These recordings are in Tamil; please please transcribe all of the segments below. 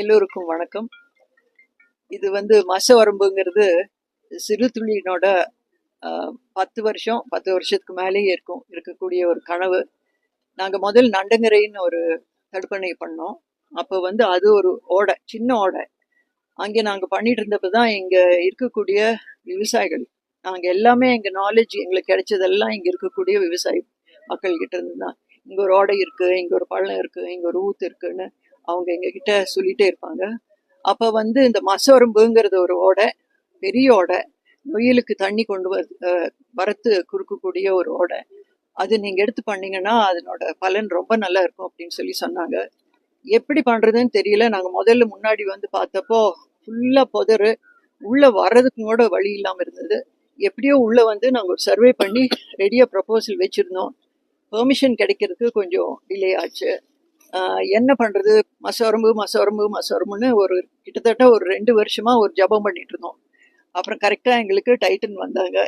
எல்லோருக்கும் வணக்கம். இது வந்து மசவரம்புங்கிறது சிறு துளியினோட பத்து வருஷம் பத்து வருஷத்துக்கு மேலேயே இருக்கும் இருக்கக்கூடிய ஒரு கனவு. நாங்கள் முதல் நண்டங்கரைன்னு ஒரு தடுப்பணை பண்ணோம். அப்போ வந்து அது ஒரு ஓடை சின்ன ஓடை. அங்கே நாங்கள் பண்ணிட்டு இருந்தப்போ தான் இங்கே இருக்கக்கூடிய விவசாயிகள் நாங்கள் எல்லாமே எங்கள் நாலேஜ் எங்களுக்கு கிடைச்சதெல்லாம் இங்கே இருக்கக்கூடிய விவசாயி மக்கள்கிட்ட இருந்து தான். இங்கே ஒரு ஓடை இருக்குது இங்கே ஒரு பள்ளம் இருக்குது இங்கே ஒரு ஊத்து இருக்குன்னு அவங்க எங்ககிட்ட சொல்லிட்டே இருப்பாங்க. அப்போ வந்து இந்த மசவரம்புங்கிறது ஒரு ஓடை பெரிய ஓடை நொயிலுக்கு தண்ணி கொண்டு வர வரத்து குறுக்கக்கூடிய ஒரு ஓடை. அது நீங்கள் எடுத்து பண்ணீங்கன்னா அதனோட பலன் ரொம்ப நல்லா இருக்கும் அப்படின்னு சொல்லி சொன்னாங்க. எப்படி பண்ணுறதுன்னு தெரியல. நாங்கள் முதல்ல முன்னாடி வந்து பார்த்தப்போ ஃபுல்லாக புதரு உள்ளே வர்றதுக்கு கூட வழி இல்லாமல் இருந்தது. எப்படியோ உள்ளே வந்து நாங்கள் ஒரு சர்வே பண்ணி ரெடியாக ப்ரப்போசல் வச்சுருந்தோம். பெர்மிஷன் கிடைக்கிறதுக்கு கொஞ்சம் டிலே ஆச்சு. என்ன பண்ணுறது மசவரம்பு மசோரம்பு மசவரம்புன்னு ஒரு கிட்டத்தட்ட ஒரு ரெண்டு வருஷமாக ஒரு ஜபம் பண்ணிட்டு இருந்தோம் அப்புறம் கரெக்டாக எங்களுக்கு டைட்டன் வந்தாங்க.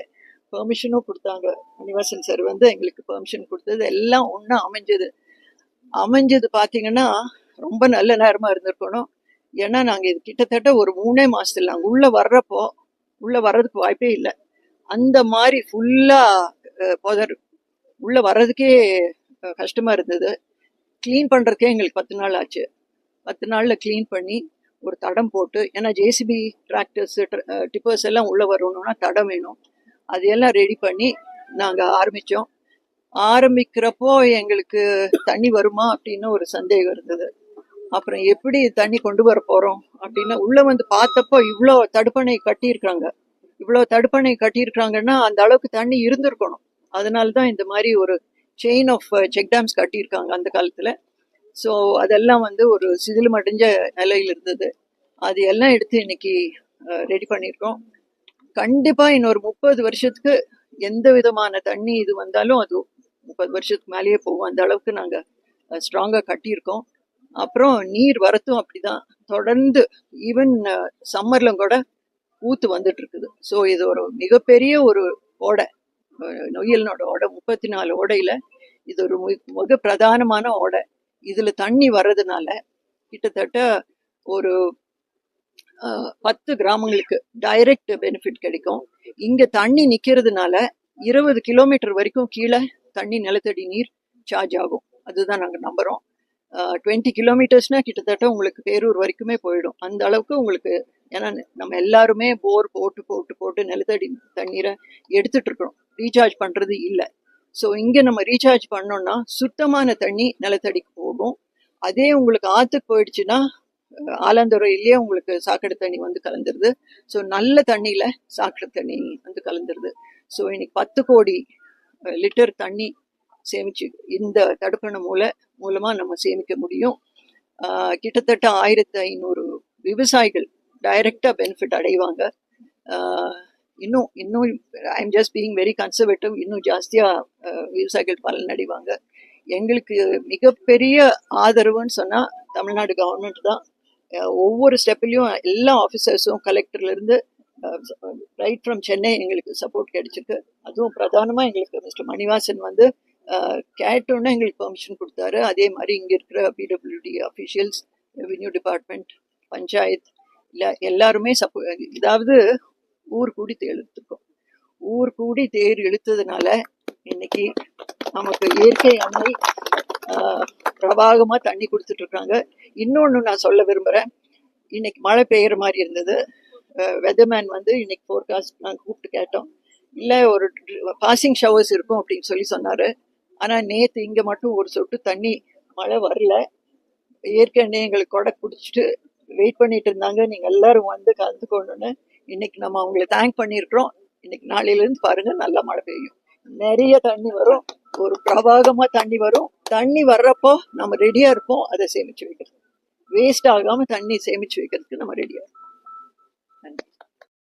பெர்மிஷனும் கொடுத்தாங்க. மணிவாசன் சார் வந்து எங்களுக்கு பெர்மிஷன் கொடுத்தது. எல்லாம் ஒன்றும் அமைஞ்சது. அமைஞ்சது பார்த்தீங்கன்னா ரொம்ப நல்ல நேரமாக இருந்திருக்கணும். ஏன்னா நாங்கள் இது கிட்டத்தட்ட ஒரு மூணே மாதத்தில் நாங்கள் உள்ளே வர்றப்போ உள்ளே வர்றதுக்கு வாய்ப்பே இல்லை. அந்த மாதிரி ஃபுல்லாக புதர் உள்ளே வர்றதுக்கே கஷ்டமாக இருந்தது. க்ளீன் பண்ணுறதுக்கே எங்களுக்கு பத்து நாள் ஆச்சு. பத்து நாளில் க்ளீன் பண்ணி ஒரு தடம் போட்டு ஏன்னா ஜேசிபி டிராக்டர்ஸு டிப்பர்ஸ் எல்லாம் உள்ளே வரணும்னா தடம் வேணும். அதையெல்லாம் ரெடி பண்ணி நாங்கள் ஆரம்பித்தோம் ஆரம்பிக்கிறப்போ எங்களுக்கு தண்ணி வருமா அப்படின்னு ஒரு சந்தேகம் இருந்தது. அப்புறம் எப்படி தண்ணி கொண்டு வர போகிறோம் அப்படின்னு உள்ளே வந்து பார்த்தப்போ இவ்வளோ தடுப்பணை கட்டியிருக்காங்க. இவ்வளோ தடுப்பணை கட்டியிருக்காங்கன்னா அந்த அளவுக்கு தண்ணி இருந்திருக்கணும். அதனால தான் இந்த மாதிரி ஒரு செயின் ஆஃப் செக் டேம்ஸ் கட்டியிருக்காங்க அந்த காலத்தில். ஸோ அதெல்லாம் வந்து ஒரு சிதிலமடைஞ்ச நிலையில் இருந்தது. அது எல்லாம் எடுத்து இன்னைக்கு ரெடி பண்ணியிருக்கோம். கண்டிப்பாக இன்னொரு முப்பது வருஷத்துக்கு எந்த விதமான தண்ணி இது வந்தாலும் அது முப்பது வருஷத்துக்கு மேலேயே போகும். அந்த அளவுக்கு நாங்கள் ஸ்ட்ராங்காக கட்டியிருக்கோம். அப்புறம் நீர் வரத்தும் அப்படிதான். தொடர்ந்து ஈவன் சம்மரில் கூட ஊத்து வந்துட்டு இருக்குது ஸோ இது ஒரு மிகப்பெரிய ஒரு ஓடை. நொய்யலினோட ஓடை முப்பத்தி நாலு ஓடையில இது ஒரு மிக மிக பிரதானமான ஓடை. இதுல தண்ணி வர்றதுனால கிட்டத்தட்ட ஒரு பத்து கிராமங்களுக்கு டைரக்ட் பெனிஃபிட் கிடைக்கும். இங்க தண்ணி நிக்கிறதுனால இருபது கிலோமீட்டர் வரைக்கும் கீழே தண்ணி நிலத்தடி நீர் சார்ஜ் ஆகும். அதுதான் நாங்கள் நம்புறோம். டுவெண்ட்டி கிலோமீட்டர்ஸ்னா கிட்டத்தட்ட உங்களுக்கு பேரூர் வரைக்குமே போயிடும். அந்த அளவுக்கு உங்களுக்கு ஏன்னா நம்ம எல்லாருமே போர் போட்டு போட்டு போட்டு நிலத்தடி தண்ணீரை எடுத்துட்டு இருக்கிறோம். ரீசார்ஜ் பண்றது இல்லை. ஸோ இங்கே நம்ம ரீசார்ஜ் பண்ணோம்னா சுத்தமான தண்ணி நிலத்தடிக்கு போகும். அதே உங்களுக்கு ஆற்றுக்கு போயிடுச்சுன்னா ஆலாந்துறையிலேயே உங்களுக்கு சாக்கடை தண்ணி வந்து கலந்துருது. ஸோ நல்ல தண்ணியில் சாக்கடை தண்ணி வந்து கலந்துருது. ஸோ இன்னைக்கு பத்து கோடி லிட்டர் தண்ணி சேமிச்சு இந்த தடுப்பணை மூல மூலமாக நம்ம சேமிக்க முடியும். கிட்டத்தட்ட ஆயிரத்தி ஐநூறு விவசாயிகள் டைரக்டாக பெனிஃபிட் அடைவாங்க. இன்னும் இன்னும் I am just being very conservative இன்னும் ஜாஸ்தியாக விவசாயிகள் பலன் அடைவாங்க எங்களுக்கு மிகப்பெரிய ஆதரவுன்னு சொன்னால் தமிழ்நாடு கவர்மெண்ட் தான். ஒவ்வொரு ஸ்டெப்லையும் எல்லா ஆஃபீஸர்ஸும் கலெக்டர்லேருந்து ரைட் ஃப்ரம் சென்னை எங்களுக்கு சப்போர்ட் கிடைச்சிருக்கு. அதுவும் பிரதானமாக எங்களுக்கு மிஸ்டர் மணிவாசன் வந்து கேட்டோன்னே எங்களுக்கு பெர்மிஷன் கொடுத்தாரு. அதே மாதிரி இங்கே இருக்கிற PWD officials revenue department panchayat இல்லை எல்லாருமே சப்போ இதாவது ஊர் கூடி தேர் இழுத்துக்கும் ஊர் கூடி தேர் இழுத்ததுனால இன்னைக்கு நமக்கு இயற்கை அன்னை பிரவாகமாக தண்ணி கொடுத்துட்டு இருக்காங்க இன்னொன்று நான் சொல்ல விரும்புகிறேன் இன்னைக்கு மழை பெய்கிற மாதிரி இருந்தது. வெதர்மேன் வந்து இன்னைக்கு ஃபோர்காஸ்ட் நாங்கள் கூப்பிட்டு கேட்டோம். இல்லை ஒரு பாசிங் ஷவர்ஸ் இருக்கும் அப்படின்னு சொல்லி சொன்னார். ஆனால் நேற்று இங்கே மட்டும் ஒரு சொட்டு தண்ணி மழை வரல. ஏற்கனவே எங்களுக்கு கொடை குடிச்சிட்டு வெயிட் பண்ணிட்டு இருந்தாங்க. நீங்கள் எல்லாரும் வந்து கலந்துக்கணும்னு இன்னைக்கு நம்ம அவங்களை தேங்க் பண்ணியிருக்கிறோம். இன்னைக்கு நாளையிலேருந்து பாருங்க நல்லா மழை பெய்யும். நிறைய தண்ணி வரும். ஒரு பிரவாகமாக தண்ணி வரும். தண்ணி வர்றப்போ நம்ம ரெடியாக இருப்போம். அதை சேமிச்சு வைக்கிறது வேஸ்ட் ஆகாமல் தண்ணி சேமிச்சு வைக்கிறதுக்கு நம்ம ரெடியாக இருப்போம்.